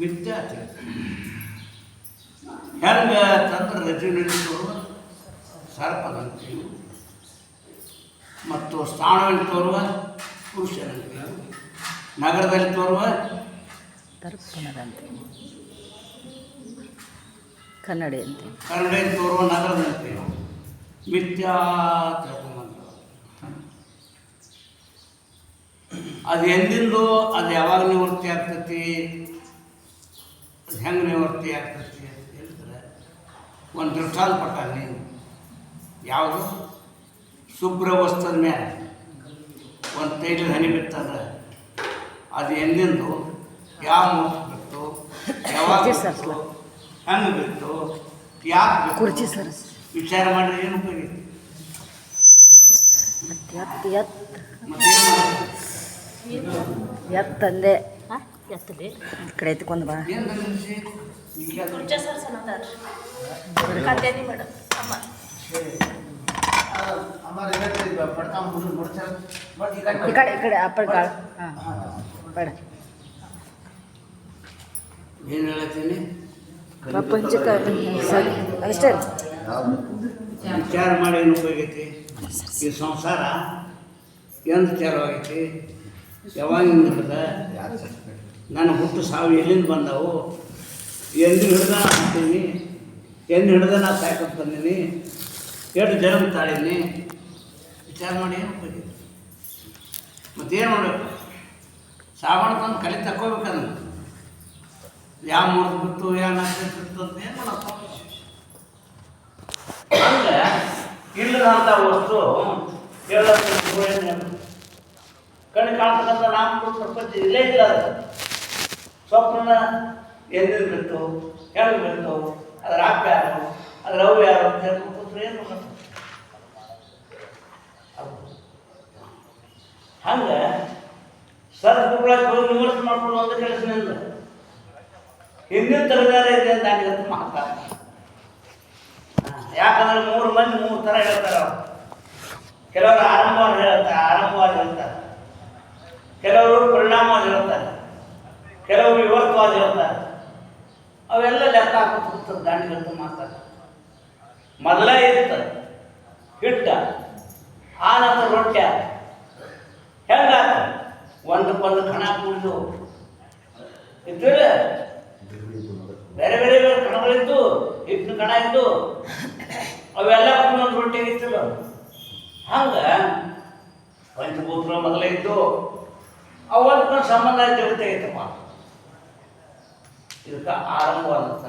ಮಿಥ್ಯಾಚಾರ ಹೆಂಗೆ ತಂದ್ರೆ ರಜನಿಗಳು ಸರ್ಪದಂತೆಯು. ಮತ್ತು ಸ್ಥಾನದಲ್ಲಿ ತೋರುವ ಪುರುಷರಂತೆಯು ನಗರದಲ್ಲಿ ತೋರುವ ದರ್ಪಣದಂತೆ. ಕನ್ನಡಿ ಅಂತೆ ಕನ್ನಡಿಯಲ್ಲಿ ತೋರುವ ನಗರದಂತೆಯು ಮಿಥ್ಯಾ ಅದು ಎಂದಿಂದೋ ಅದು ಯಾವಾಗ ನಿವೃತ್ತಿ ಆಗ್ತೈತಿ ಅದು ನಿವೃತ್ತಿ ಆಗ್ತೈತಿ ಅಂತ ಹೇಳಿದ್ರೆ ಒಂದು ದೃಷ್ಟಾಂತ ಪಟ್ಟಾಗ ನೀವು ಯಾವುದು? ಶುಭ್ರ ವಸ್ತ್ರದ ಮೇಲೆ. ಒಂದು ತೈಲದ ಹನಿ ಬಿತ್ತಂದ್ರೆ ಅದು ಎಂದಿಂದು ಯಾವ ಮೂರ್ತಿ ಬಿತ್ತು? ಯಾವಾಗ ಹಣ್ಣು ಬಿತ್ತು, ಸರ್ಸ್ಲ. ಹೆಂಗೆ ಬಿತ್ತು? ಯಾಕೆ? ಕುರ್ಚಿ ಸರ್ ವಿಚಾರ ಮಾಡಿದ್ರೆ ಏನು ಉಪಯೋಗ ಎತ್ತಂದೆ ಮತ್ತು ಎತ್ ಎತ್. ಮತ್ತೇನು ಎತ್ ತಂದೆ ಎತ್ತಲಿ. ಈ ಕಡೆ ಎತ್ಕೊಂಡು ಬಾ. ಕುರ್ಚ ಸರ್ ಮೇಡಮ್ ಅಮ್ಮ. ಈ ಕಡೆ ಈ ಕಡೆ ಅಪ್ಪಳ ಕಾಳು ಹಾಂ. ಬೇಡ ಏನು ಹೇಳತ್ತೀನಿ? ಪ್ರಪಂಚಕ ಸರಿ. ಅಷ್ಟೇ. ವಿಚಾರ ಮಾಡಿ ಏನು ಉಪಯೋಗೈತಿ? ಈ ಸಂಸಾರ ಎಂದು ವಿಚಾರವಾಗೈತಿ? ಯಾವಾಗಿಂದ ನನ್ನ ಹುಟ್ಟು ಸಾವು ಎಲ್ಲಿಂದ ಬಂದವು? ಎಂದು ಹಿಡ್ದ ನಾ ಹುಟ್ಟೀನಿ ಎಂದು ಹಿಡ್ದ ನಾ ಸಾಕಂತ ಬಂದೀನಿ? ಎಷ್ಟು ಜನ್ಮ ತಾಳೀನಿ ವಿಚಾರ ಮಾಡಿ ಏನು ಮತ್ತೇನು ಮಾಡಬೇಕು? ಸಾವಣ ತಂದು ಕಲಿ ತಕ್ಕೋಬೇಕಂದ್ರೆ ಯಾವ ಮೂರು ಬಿತ್ತು, ಯಾವ ನಕ್ಷತ್ರ ಅಂತ ಏನು ಮಾಡಪ್ಪ? ಅಂದರೆ ಇಲ್ಲದಂಥ ವಸ್ತು ಹೇಳೋದು ಕಣ್ಣು ಕಾಣ್ತಕ್ಕಂಥ ನಾಲ್ಕು ಪ್ರಪಂಚ ಇಲ್ಲೇ ಇಲ್ಲ ಸ್ವಪ್ನ ಎಂದಿನ ಬಿಡ್ತು ಹೆಂಗೆ ಬಿತ್ತು ಅದ್ರ ಅಪ್ಪ ಯಾರು, ಅದರ ಅವು ಯಾರು ಅಂತ ಹೇಳ್ಕೊಂಡ್ರೆ ಏನು ಮಾಡೋದು? ಅದು. ಹಂಗೆ ಸದ್ಗುರುಗಳಾಗಿ ಹೋಗಿ ವಿಮರ್ಶೆ ಮಾಡ್ಕೊಂಡು ಒಂದು ಕೆಲಸನಿಂದ ಹಿಂದಿನ ತರಗಾರ ಇದೆ ಅಂತ ಹಂಗಂತ ಮಾತಾಡ. ಯಾಕಂದ್ರೆ ಮೂರು ಮಂದಿ ಮೂರು ಥರ ಹೇಳ್ತಾರೆ ಅವ್ರು. ಕೆಲವರು ಆರಂಭವಾಗಿ ಹೇಳ್ತಾರೆ ಆರಂಭವಾಗಿ ಹೇಳ್ತಾರೆ. ಕೆಲವರು ಪರಿಣಾಮವಾಗಿ ಹೇಳ್ತಾರೆ. ಕೆಲವರು ವಿವರ್ತವಾಗಿ ಹೇಳ್ತಾರೆ. ಅವೆಲ್ಲ ಲೆಕ್ಕ ಹಾಕೋದು ಹೋಗ್ತದೆ ದಾಂಡಿಗಳದ್ದು ಮಾತಾಡ್ತಾರೆ ಮೊದಲೇ ಇತ್ತು ಹಿಟ್ಟ, ಆ ರೊಟ್ಟಿ ಆತ ಹೆಂಗಾತ ಒಂದಕ್ಕೊಂದು ಕಣ ಕುಡಿದು. ಇದ್ದಿಲ್ಲ ಬೇರೆ ಬೇರೆ ಬೇರೆ ಕಣಗಳಿದ್ದು, ಹಿಟ್ಟಿನ ಕಣ ಇದ್ದು, ಅವೆಲ್ಲ ಒಂದೊಂದು ರೊಟ್ಟಿ ಇತ್ತಿಲ್ಲ. ಹಂಗೆ ಪಂಚಭೂತಗಳು ಮೊದಲೇ ಇದ್ದು ಅವತ್ತು ಸಂಬಂಧ ಜಗತ್ತೇ ಐತಪ್ಪ ಆರಂಭ ಅಂತ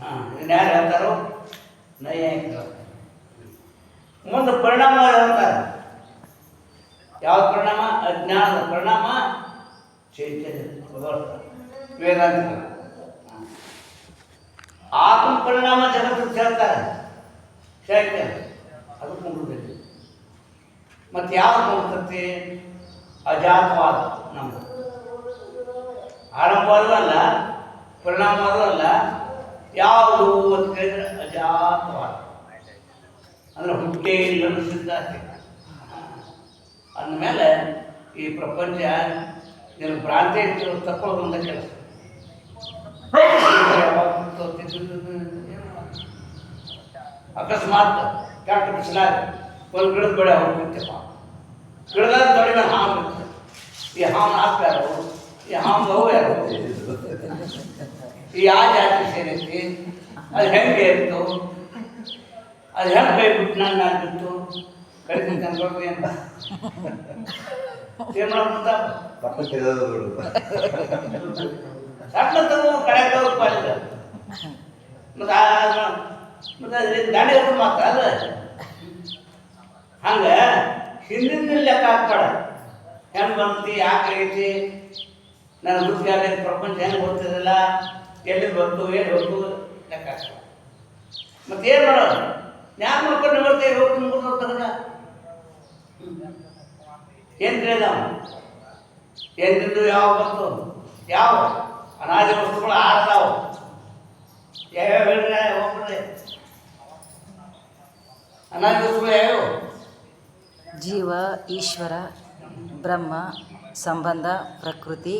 ಹಾಂ ಯಾರು ಹೇಳ್ತಾರೋ? ನಯ ಮುಂದೆ ಪರಿಣಾಮ ಹೇಳ್ತಾರೆ. ಯಾವ ಪರಿಣಾಮ? ಅಜ್ಞಾನದ ಪರಿಣಾಮ ಚೈತನ್ಯ ವೇದಾಂತ ಆತ್ಮ ಪರಿಣಾಮ ಜಗತ್ತು ಹೇಳ್ತಾರೆ. ಚೈತನ್ಯ ಅದು ಕುಂಡ್ರಬೇಕು ಮತ್ತು ಯಾವ್ದು ಕುಂಡ್ರತೈತಿ ಅಜಾತವಾದ ನಮ್ಮದು ಆರಂಭವಾದೂ ಅಲ್ಲ ಪರಿಣಾಮ ಅಲ್ಲ ಯಾವುದು ಅಂತ ಕೇಳಿದ್ರೆ ಅಜಾತವಾದ. ಅಂದ್ರೆ ಹುಟ್ಟೇ ಇಲ್ಲದ ಸಿದ್ಧ ಅಂದಮೇಲೆ ಈ ಪ್ರಪಂಚ ನಿನ್ನ ಭ್ರಾಂತಿ ತಕ್ಕೊಳ್ಳೋದು ಒಂದ ಕೆಲಸ? ಅಕಸ್ಮಾತ್ ಕೆಟ್ಟ ಬಿಸಿಲಾಗ ಒಂದು ಗಿಡದ ಬೆಳೆ ಹೋಗ್ಬಿಡ್ತಪ್ಪ ಗಿಡದ ತೊಡೆ ಬಿಡ್ತು ಈ ಹಾವು ಹಾಕ್ತಾರೆ ಯಾರು ಯಾವ ಈ ಆ ಜಾತಿ ಸೇರೈತಿ ಅದು ಹೆಂಗೆ ಇತ್ತು ಅದು ಹೆಂಗೆ ಬೈಬಿಟ್ಟು ನನ್ನ ಆಗಿತ್ತು ಕಡಿಮೆ ಕಂಡ್ಕೊಂಡು ಏನು ಮಾಡ್ಕೊಂತ ಕಡೆ ತಗೋ ಪಾಲಿದ ಮತ್ತೆ ಆ ಮತ್ತೆ ಅದರಿಂದ ದಾಂಡಿ ಅವರು ಮಾತ್ರ ಅದು ಹಂಗೆ ಹಿಂದಿನ ಲೆಕ್ಕ ಹಾಕ್ಬೇಡ. ಹೆಂಗೆ ಬಂತಿ ಯಾಕೆ ಐತಿ ನನ್ನ ಆಗೈತಿ ಪ್ರಪಂಚ ಹೆಂಗೆ ಗೊತ್ತಿರಲಿಲ್ಲ ಎಲ್ಲಿ ಬಂತು ಏನು ಬಂತು ಲೆಕ್ಕ ಮತ್ತೆ ಏನು ಮಾಡೋದು? ನ್ಯಾಯ ಮಾಡ್ಕೊಂಡು ಬರ್ತೇವೆ ಹೋಗಿ ಮುಗಿದು ತಗದ ಏನು ಕೇಳಿದ ಎಂದಿದ್ದು ಯಾವ ಬಂತು? ಯಾವ? ಅನಾದಿ ವಸ್ತುಗಳು ಆಡ್ತಾವ ಯಾವ್ಯಾವ ಹೇಳಿದ್ರೆ ಹೋಗ್ಬಿಡ್ರಿ ಅನಾದಿ ವಸ್ತುಗಳು ಯಾವ್ಯಾವ? ಜೀವ, ಈಶ್ವರ, ಬ್ರಹ್ಮ, ಸಂಬಂಧ, ಪ್ರಕೃತಿ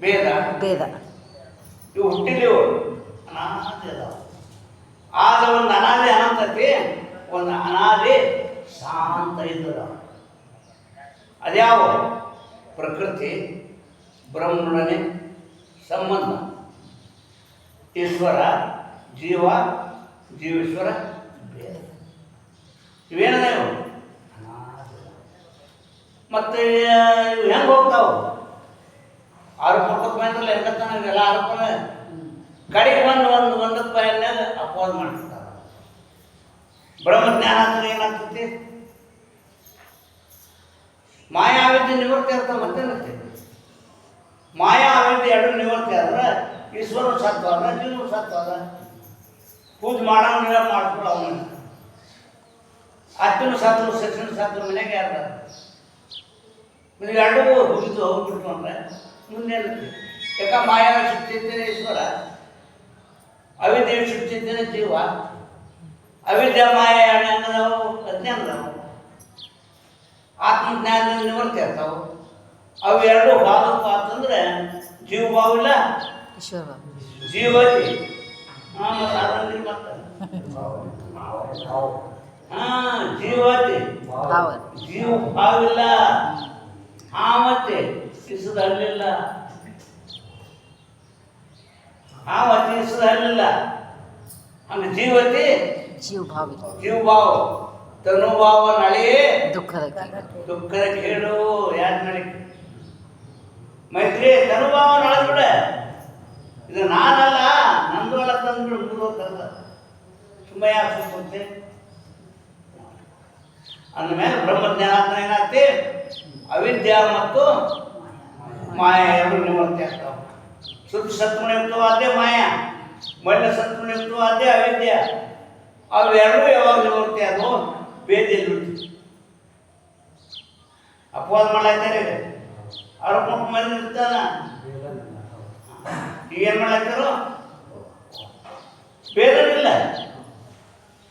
ಭೇದ ಭೇದ ಇವು ಹುಟ್ಟಿಲಿವು ಅನಾದಿ ಅದಾವ. ಆದ ಒಂದು ಅನಾದಿ ಅನಂತತೆ ಒಂದು ಅನಾದಿ ಶಾಂತ ಇದ್ದದ. ಅದ್ಯಾವ? ಪ್ರಕೃತಿ ಬ್ರಹ್ಮನೊಡನೆ ಸಂಬಂಧ. ಈಶ್ವರ ಜೀವ ಜೀವೇಶ್ವರ ಭೇದ ಇವೇನದ ಇವು? ಅನಾದಿ ಮತ್ತೆ ಇವು ಹೆಂಗೆ ಹೋಗ್ತಾವು? ಆರು ಪಕ್ಕದ ಮೈಂದ್ರಲ್ಲ ಹೆಂಗತ್ತಾನ ಇವೆಲ್ಲ ಆರೋಪನ ಕಡೆಗೆ ಒಂದು ಒಂದು ಒಂದಕ್ಕೆ ಬಯಲ್ನಾಗ ಅಪವಾದ ಮಾಡ್ತಿರ್ತಾರೆ ಬ್ರಹ್ಮಜ್ಞಾನ ಅಂದ್ರೆ ಏನಾಗ್ತೈತಿ? ಮಾಯಾ ಅವಿದ್ಯೆ ನಿವೃತ್ತಿ ಮತ್ತೆ ಮತ್ತೇನೈತಿ ಮಾಯಾ ಅವಿದ್ಯೆ ಎರಡು ನಿವೃತ್ತಿ ಆದ್ರೆ ಈಶ್ವರ ಸತ್ವ ಅದ ಜೀವ ಸತ್ವ ಅದ ಪೂಜೆ ಮಾಡೋ ನೀವೇ ಮಾಡ್ಕೊಳ್ಳೋ ಅವನ. ಹತ್ತಿನ ಸತ್ವ ಶಿಕ್ಷಣ ಸತ್ವ ಮನೆಗೆ ಯಾರ ನೀವು ಎರಡೂ ಹೋಗಿದ್ದು ಹೋಗ್ಬಿಟ್ಟು ಅಂದ್ರೆ ಮುಂದೆ ಯಾಕ ಮಾಯಾ ಶುದ್ಧಿದ್ದೇನೆ ಈಶ್ವರ ಅವಿದ್ಯೆ ಶುದ್ಧಿದ್ದೇನೆ ಜೀವ ಅವಿದ್ಯೆ ಮಾಯ ಎರಡು ಹೆಂಗದಾವು ಅಜ್ಞಾನ ಅದಾವು ಆತ್ಮಜ್ಞಾನ ನಿವೃತ್ತಿ ಇರ್ತಾವು ಅವು ಎರಡು ಭಾಗಪ್ಪ ಅಂತಂದ್ರೆ ಜೀವ ಭಾವ ಇಲ್ಲ ಈಶ್ವರ ಜೀವತಿ ಹಾಂ ಮತ್ತೆ ಅದರಲ್ಲಿ ಮತ್ತೆ ಹಾಂ ಜೀವತಿ ಭಾವ ಜೀವ ಭಾವಿಲ್ಲ ಆ ಮತ್ತೆ ಇಸದ ಆವ ಆ ವತಿ ಇಸದ ಹಲ್ಲಿಲ್ಲ ಹಂಗ ಜೀವತಿ ಜೀವ ಭಾವಿ ಜೀವ ಭಾವ ತನುಭಾವ ನಳಿ. ದುಃಖದ ದುಃಖದ ಕೇಳು. ಯಾರು ನಳಿ? ಮೈತ್ರಿ ತನುಭಾವ ನಳೆ ಬಿಡ. ಇದು ನಾನಲ್ಲ ನಂದು ಅಲ್ಲ ತಂದು ಮುಗಿದೋಗ್ತದ ತುಂಬ ಯಾಕೆ ಸುತ್ತೆ ಅಂದಮೇಲೆ ಬ್ರಹ್ಮಜ್ಞಾನ ಏನಾಗ್ತಿ? ಅವಿದ್ಯಾ ಮತ್ತು ಮಾಯ ಎರಡು ನಿವೃತ್ತಿ ಆಗ್ತಾವ? ಶುದ್ಧ ಸತ್ವನಿಯುಕ್ತವಾದ್ದೇ ಮಾಯ, ಮಣ್ಣ ಸತ್ವನಿಯುಕ್ತವಾದ್ದೇ ಅವಿದ್ಯ? ಅವೆರಡೂ ಯಾವಾಗ ನಿವೃತ್ತಿ ಅದು ಬಿಡ್ತೀವಿ ಅಪವಾದ ಮಾಡ್ಲಾಗ್ತಾರೆ ಆರೋಪ ಮಂದಿ ಇರ್ತಾನ ಏನು ಮಾಡ್ಲಾಗ್ತಾರೋ ಬೇರೆನಿಲ್ಲ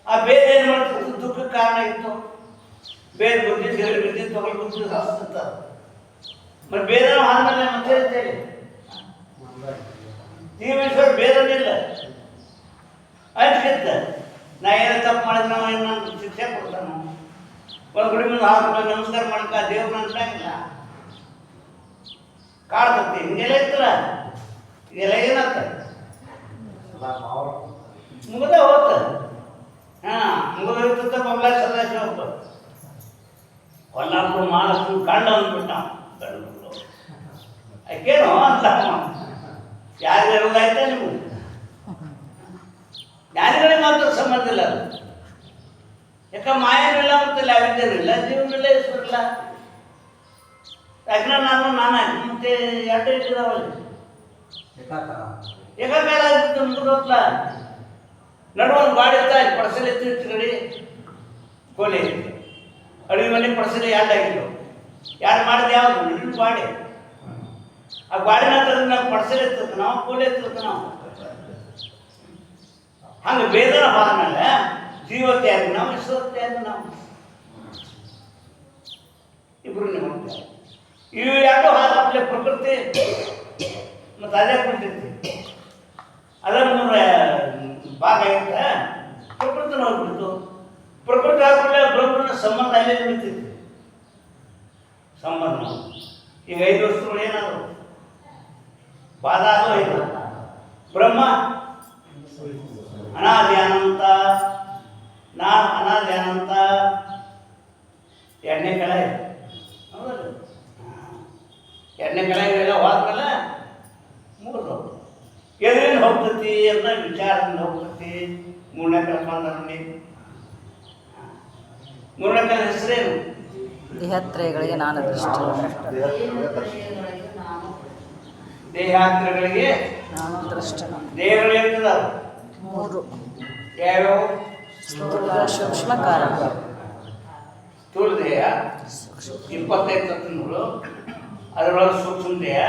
ಆ ಬೇರೆ ಏನು ಮಾಡ್ತಿತ್ತು ದುಃಖಕ್ಕೆ ಕಾರಣ ಇತ್ತು. ಬೇರೆ ಬುದ್ಧಿ ಹೇಳಿ ಬುದ್ಧಿ ತಗೊಳ್ಳಿ ಬುದ್ಧಿ ಹಾಸ್ತಿರ್ತ ಮತ್ತೆ ಬೇರೆ ಆದ್ಮೇಲೆ ಮತ್ತೆ ಇರ್ತೇವೆ ಜೀವೇಶ್ವರ ಬೇರೆನಿಲ್ಲ ಆಯ್ತು ನಾ ಏನೋ ತಪ್ಪು ಮಾಡಿದ್ರೆ ನಾವು ಏನು ನಮ್ಗೆ ಶಿಕ್ಷೆ ಕೊಡ್ತಾನೆ ಒಂದು ಗುಡಿ ಮುಂದೆ ಹಾಕ್ಬಿಟ್ಟು ನಮಸ್ಕಾರ ಮಾಡ್ಕ ದೇವ್ರ ಅನ್ಸಂಗಿಲ್ಲ ಕಾಡ್ತತಿ ಹಿಂಗೆಲ್ಲ ಇತ್ತಲ್ಲ ಇದೆಲ್ಲ ಏನತ್ತ ಮುಗದ ಹೋತ ಹಾಂ ಮುಗದ ಇರ್ತದ ಬಂಗ್ಲಾ ಸದಾಶಿವಪ್ಪ ಕೊಲ್ಲಾಪುರ ಮಹಾಲಕ್ಷ್ಮಿ ಕಂಡ ಅಂದ್ಬಿಟ್ಟ ಯಾಕೇನೋ ಅಂತ. ಯಾರಿಗೆ ಇರೋದಾಯ್ತಾ ನೀವು ಜ್ಞಾನಿಗಳಿಗೆ ಮಾತ್ರ ಸಂಬಂಧ ಇಲ್ಲ ಅದು. ಯಾಕೆ ಮಾಯನಿಲ್ಲ ಅಂತಲ್ಲ ಅವಿದ್ಯನಿಲ್ಲ ಜೀವನಿಲ್ಲ ಈಶ್ವರಿಲ್ಲ ಯಾಕಂದ್ರೆ ನಾನು ನಾನು ಮತ್ತೆ ಎರಡು ಇಟ್ಟಿದಾವಲ್ಲಿ ಏಕಾಕಾಲ ಆಗಿತ್ತು ಮುಗಿದೋತ್ಲ ನಡು ಒಂದು ಗಾಡಿ ಇರ್ತಾ ಇಲ್ಲಿ ಪಡಸಲಿ ಇತ್ತು ಗಡಿ ಕೋಲಿ. ಅಡುಗೆ ಮನೆ ಪಡಸಲಿ ಎರಡು ಯಾರು ಮಾಡಿದ ಯಾವುದು? ನಿನ್ನ ಗಾಡಿ ಆ ಗಾಡಿನ ನಾವು ಪಡಸಲಿ ಎತ್ತಿರ್ತ ನಾವು ಕೂಲಿ ಎತ್ತಿರ್ತ ನಾವು. ಹಂಗೆ ಬೇದನ ಬಾದ್ಮೇಲೆ ಜೀವ ಆಗಿ ನಾವು ವಿಶ್ವಕ್ಕೆ ಆಗಿ ನಾವು. ಇಬ್ರು ನಿಮ್ಮ ಇವು ಯಾಕೋ ಹಾಕಪ್ಲೆ ಪ್ರಕೃತಿ ಮತ್ತು ಅದೇ ಕುಂತೈತಿ ಅದರ ಮೂರ ಭಾಗ ಇರುತ್ತೆ. ಪ್ರಕೃತಿ ಹೋಗ್ಬಿಡ್ತು. ಪ್ರಕೃತಿ ಆದ್ಮೇಲೆ ಬ್ರಹ್ಮನ ಸಂಬಂಧ ಅಲ್ಲೇ ನಿಲ್ತೈತಿ ಸಂಬಂಧ. ಈಗ ಐದು ವಸ್ತುಗಳು ಏನಾದ್ರು. ಅದು ಇಲ್ಲ ಬ್ರಹ್ಮ ಅನಾದಿ ಅನಂತ ನಾನು ಅನಾದಿ ಅನಂತ ಎರಡನೇ ಕಳೆ ಹೌದಲ್ಲ ಎರಡನೇ ಕಳೆ ಎಲ್ಲ ಹೋದ್ಮೇಲೆ ಮೂರು ಎದ್ರಿಂದ ಹೋಗ್ತತಿ ಅಂತ ವಿಚಾರದಿಂದ ಹೋಗ್ತತಿ. ಮೂರನೇ ಕಲೆ ಬಂದ ನೋಡಿ ಮೂರನೇ ಕಲೆ ಹೆಸರೇನು? ದೇಹತ್ರಯಗಳಿಗೆ ನಾನು ದೃಷ್ಟಿ. ದೇಹಾಂತರಗಳಿಗೆ ದೇಹಗಳಿರ್ತದ ಮೂರು. ಯಾವ್ಯಾವ? ಸ್ಥೂಲ ಸೂಕ್ಷ್ಮ ಕಾರಣ ಸ್ಥೂಲ ದೇಹ ಇಪ್ಪತ್ತೈದು ತತ್ವಗಳು ಅದರೊಳಗೆ ಸೂಕ್ಷ್ಮ ದೇಹ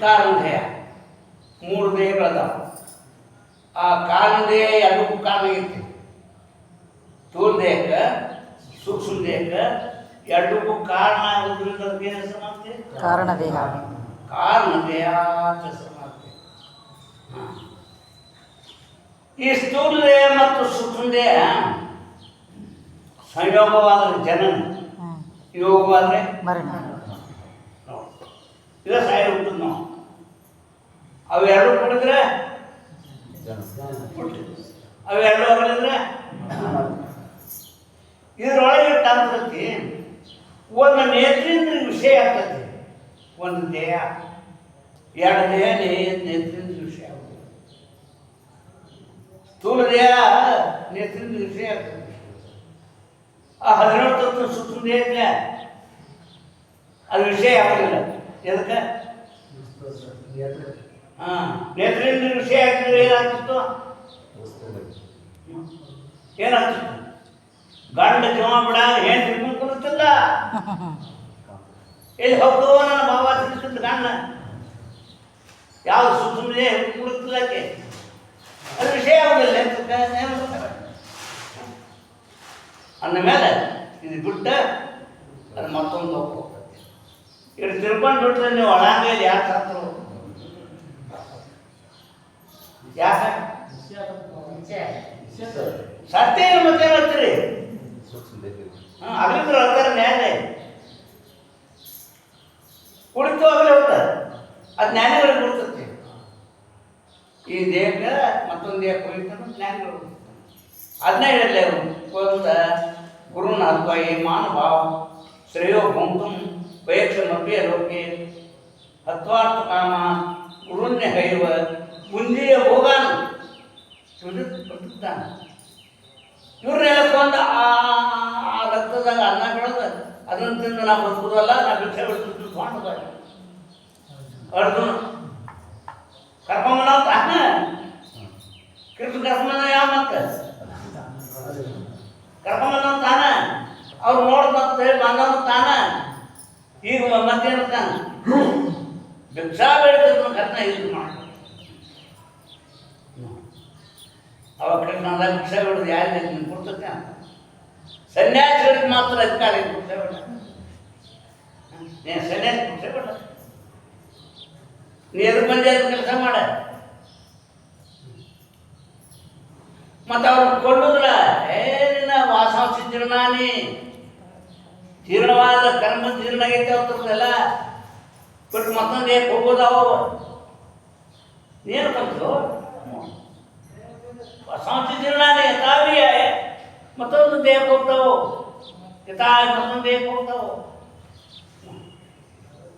ಕಾರಣ ದೇಹ. ಮೂರು ದೇಹಗಳದಾವ. ಆ ಕಾರಣ ದೇಹ ಎರಡಕ್ಕೂ ಕಾರಣ ಐತಿ. ಸ್ಥೂಲ ದೇಹಕ್ಕೆ ಸೂಕ್ಷ್ಮ ದೇಹಕ್ಕೆ ಎರಡಕ್ಕೂ ಕಾರಣ ಆಗೋದ್ರಿಂದ ಅದಕ್ಕೆ ಏನು ಹೆಸರು ಮಾಡ್ತೀವಿ ಕಾರಣ ದೇಹ. ಚಸಮಾಗ್ತದೆ ಹಾಂ. ಈ ಸ್ಥೂಲ ಮತ್ತು ಸೂಕ್ಷ್ಮ ದೇಹ ಜನ ಜನನ ಯೋಗವಾದರೆ ಇದ ಸಾಯ ಹುಟ್ಟದ್ ನಾವು ಅವೆರಡು ಕುಡಿದ್ರೆ ಅವೆರಡು ಹೋಗಲಿದ್ರೆ ಇದ್ರೊಳಗೆ ತಂತ್ರತಿ ಒಂದು ನೇತ್ರೇಂದ್ರ ವಿಷಯ ಆಗ್ತದೆ. ಒಂದು ದೇಹ, ಎರಡು ದೇಹ ನೆತ್ತಿನ ವಿಷಯ ಸ್ಥೂಲ ದೇಹ ನೆತ್ತಿನ ವಿಷಯ ಆ ಹದಿನೇಳು ತತ್ವ ಸುತ್ತ ದೇಹ ಅದು ವಿಷಯ ಆಗಲಿಲ್ಲ ಎದಕ್ಕೆ? ಹಾಂ ನೇತ್ರೇಂದ್ರ ವಿಷಯ ಆಗಿದ್ರೆ ಏನಾಗ್ತಿತ್ತು? ಏನಾಗ್ತಿತ್ತು? ಗಂಡ ಜೀವ ಬಿಡ ತಿಳ್ಕೊಂಡು ಕೊಡುತ್ತಿಲ್ಲ ಎಲ್ಲಿ ಹೋಗ್ತೋ ನನ್ನ ಭಾವ ತಿಳಿಸಿದ್ದು ನನ್ನ ಯಾವ ಸುಮ್ಮನೆ ಕೊಡುತ್ತಿಲ್ಲ ಆಕೆ ಅದು ವಿಷಯ ಆಗೋದಿಲ್ಲ ಅಂದ ಮೇಲೆ ಇದು ಬಿಟ್ಟ ಅದು ಮತ್ತೊಂದು ಹೋಗ್ತದೆ. ಇಟ್ಟು ತಿಳ್ಕೊಂಡು ಬಿಟ್ರೆ ನೀವು ಒಳಗೆ ಯಾಕೆ ಸತ್ರು ಯಾಕೆ ಸತ್ಯ ಮತ್ತೆ ಹೇಳ್ತೀರಿ? ಹಾಂ ಹೇಳ್ತಾರೆ ನ್ಯಾಯ. ಕುಳಿತು ಆಗಲೇ ಹೋಗ್ತಾರೆ. ಅದು ಜ್ಞಾನಿಗಳಿಗೆ ಗುರುತತ್ತೆ. ಈ ದೇಹಕ್ಕೆ ಮತ್ತೊಂದು ದೇಹ ಕುಳಿತಾನ ಜ್ಞಾನಿಗಳು ಅದನ್ನ ಹೇಳಲೇ ಒಂದು ಗುರುನ ಹತ್ವಾಯಿ ಮಾನಭಾವ ಶ್ರೇಯೋ ಭೌಂತಂ ವಯಕ್ಷಮಪಿ ಲೋಕೆ ಹತ್ವಾರ್ಥ ಕಾಮ ಗುರುನ್ಯ ಹೈವ ಮುಂದೆಯ ಹೋಗಾನ. ಇವ್ರನ್ನೆಲ್ಲ ಕೊಂದ ಆ ರಕ್ತದಾಗ ಅನ್ನ ಬೆಳೆದ ಅದನ್ನು ತಿಂದು ನಾವು ಬದುಕುದಲ್ಲ ನಾವು ಭಿಕ್ಷೆ ಬಿಡ್ತಿದ್ದು ಸ್ವಾಮಿ ಅರ್ಜುನ ಕರ್ಕೊಂಬನ ತಾನ. ಕೃಷ್ಣ ಕರ್ಕೊಂಬನ ಯಾವ ಮತ್ತೆ? ಕರ್ಕೊಂಬನ ತಾನ. ಅವ್ರು ನೋಡ್ ಮತ್ತೆ ಬಂದವನು ತಾನ. ಈಗ ಮತ್ತೇನು ತಾನ? ಭಿಕ್ಷಾ ಬೇಡ್ತಿದ್ರು ಕರ್ನ ಇದು ಮಾಡಿ ಅವಾಗ ಕೃಷ್ಣ ಭಿಕ್ಷಾ ಬಿಡೋದು ಯಾರಿಗೆ ನಿಮ್ಗೆ ಸನ್ಯಾಸಿಗಳಿಗೆ ಮಾತ್ರ ಅಧಿಕಾರ ಇದೆ. ನೀನು ಸನ್ಯಾಸಿ ಭಿಕ್ಷೆ ಬಿಡ. ನೀ ಎದುರು ಬಂದೆ ಕೆಲಸ ಮಾಡ. ಮತ್ತು ಅವ್ರು ಕೊಳ್ಳುದಿಲ್ಲ ಏನಿಲ್ಲ ವಾಸಾಂಶ ಜೀರ್ಣಾನಿ ಜೀರ್ಣವಾದ ಕರ್ಮ ಜೀರ್ಣ ಆಗೈತೆ ಅವ್ರದ್ದೆಲ್ಲ ಬಿಟ್ಟು ಮತ್ತೊಂದು ಏಕೆ ಹೋಗೋದಾವ ನೀನು ಬಂತು ವಾಸಾಂಶ ಜೀರ್ಣಾನಿ ಯಥಾವಿಯ ಮತ್ತೊಂದು ದೇಹ ಹೋಗ್ತಾವು ಯಥಾ ಮತ್ತೊಂದು ದೇಹಕ್ಕೆ ಹೋಗ್ತಾವು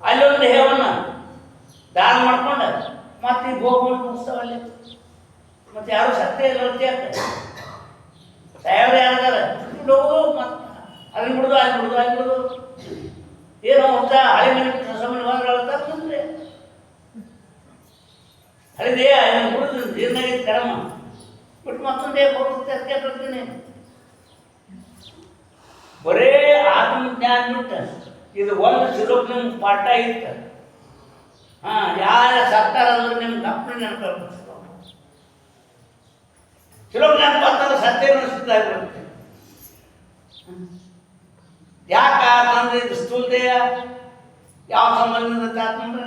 ಅಲ್ಲೊಂದು ದೇಹವನ್ನು ದಾನ ಮಾಡ್ಕೊಂಡು ಮತ್ತೆ ಭೋಗ ಮಾಡಿ ಮುಗಿಸ್ತಾವ ಅಲ್ಲಿ. ಮತ್ತೆ ಯಾರು ಸತ್ಯ ಇಲ್ಲ ಅಂತ ಸಾಯವ್ರು ಯಾರಿದಾರೆ? ಬಿಡೋದು ಮತ್ತೆ ಅಲ್ಲಿ ಬಿಡುದು ಅಲ್ಲಿ ಬಿಡುದು ಅಲ್ಲಿ ಬಿಡುದು ಏನೋ ಅಂತ ಹಳೆ ಮನೆ ಸಮಯ ಬಂದ್ರೆ ದೇಹ ಅದನ್ನು ಬಿಡುದು ಜೀರ್ಣಾಗೈತೆ ಕರಮ. ಬಿಟ್ಟು ದೇಹ ಹೋಗುತ್ತೆ ಅದಕ್ಕೆ ಬರ್ತೀನಿ ಬರೇ ಆತ್ಮಜ್ಞಾನ ಬಿಟ್ಟು ಇದು ಒಂದು ಶ್ಲೋಕ ನಿಮ್ಗೆ ಪಾಠ ಇತ್ತು. ಹಾಂ, ಯಾರ ಸತ್ತಾರ ಅಂದ್ರೆ ನಿಮ್ಗೆ ಕಪ್ಪನ ನೆನಪು ಸಿರುಪ್ ನೆನಪು ಅಂತಂದ್ರೆ ಸತ್ಯ ಸಿದ್ಧಾಗ್ಬಿಡುತ್ತೆ ಯಾಕ ಅಂತಂದ್ರೆ ಇದು ಸ್ಥೂಲ ದೇಹ? ಯಾವ ಸಂಬಂಧದಿಂದ ಆತ್ಮಂದ್ರೆ?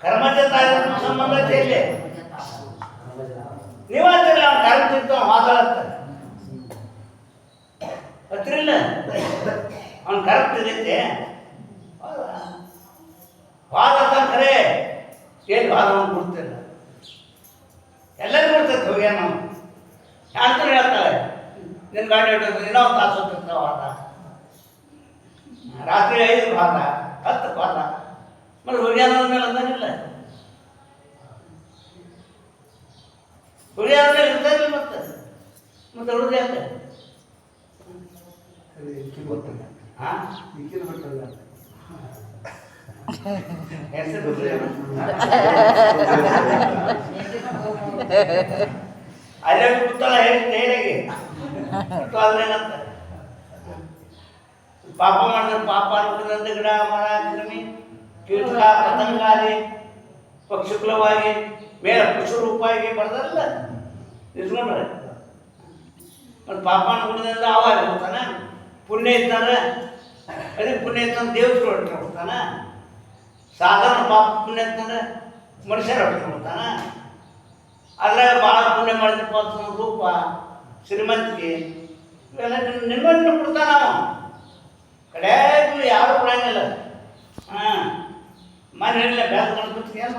ಕರ್ಮಜತ ಸಂಬಂಧ ಇಲ್ಲೇ ಇಲ್ಲಿ? ನೀವಂತಿರಲ್ಲ ಅವ್ನು ಕರ್ಮ ತಿಂತಾವ ಮಾತಾಡ್ತಾರೆ ಹತ್ತಿರಿಲ್ಲ ಅವ್ನು ತಿಂದೈತೆ ವಾದ? ಖರೆ ಏನು ಅವ್ನು ಕೊಡ್ತಿಲ್ಲ. ಎಲ್ಲರಿಗೂ ಕೊಡ್ತೈತೆ ಹೋಗ್ಯ ನಾವು ಶಾಂತರು ಹೇಳ್ತಾಳೆ ನಿನ್ನ ಗಾಡಿ ಹಿಡಿದು ಇನ್ನೂ ಒಂದು ತಾಸು ಹೋಗ್ತಿರ್ತಾವ ವಾದ. ರಾತ್ರಿ ಐದು ವಾದ, ಹತ್ತು ವಾದ. ಮತ್ತೆ ಹುರಿಯಾನ ಮೇಲೆ ಅಂದಾನಿಲ್ಲ ಹುರಿಯಾನ ಮೇಲೆ ಇರ್ತಾರಿಲ್ಲ ಮತ್ತೆ. ಮತ್ತೆ ಉಳಿದು ಅಲ್ಲೇ ಕೂತಲ್ಲ ಹೇಳಿ ನೇರಿಗೆ. ಪಾಪ ಮಾಡಿದ್ರೆ ಪಾಪ ಅನ್ಕೊಂಡಂತ ಗಿಡ ಮರ ಕ್ರಿಮಿ ಕೀಟಕ ಪತಂಗಾದಿ ಪಕ್ಷುಕುಲವಾಗಿ ಮೇಲೆ ಪುಷ್ಪರೂಪವಾಗಿ ಬರ್ದಾರಲ್ಲ ನಿಲ್ಸ್ಕೊಂಡ್ರೆ ಮತ್ತು ಪಾಪ ಅನ್ಕೊಂಡ್ರಿಂದ ಅವಾಗ ಪುಣ್ಯ ಇದ್ದಾರೆ ಅದಕ್ಕೆ ಪುಣ್ಯ ಅಂತಂದು ದೇವ್ರು ಹೋಗ್ತಾನ ಸಾಧಾರಣ ಪಾಪ ಪುಣ್ಯ ಅಂತಂದ್ರೆ ಮನುಷ್ಯರ ಹೋಗ್ತಾನ ಅದ್ರಾಗ ಭಾಳ ಪುಣ್ಯ ಮಾಡಿದಪ್ಪ ಅಂತಂದ್ರೆ ರೂಪ, ಶ್ರೀಮಂತಿಗೆ. ಇವೆಲ್ಲ ನಿಮ್ಮನ್ನು ಕೊಡ್ತಾನ ನಾವು ಕಡೆಗೂ ಯಾರು ಕೊಡಂಗಿಲ್ಲ. ಹಾಂ. ಮನೆ ಬೇಸ್ಕೊಂಡು ಗಣಪತಿ ಏನು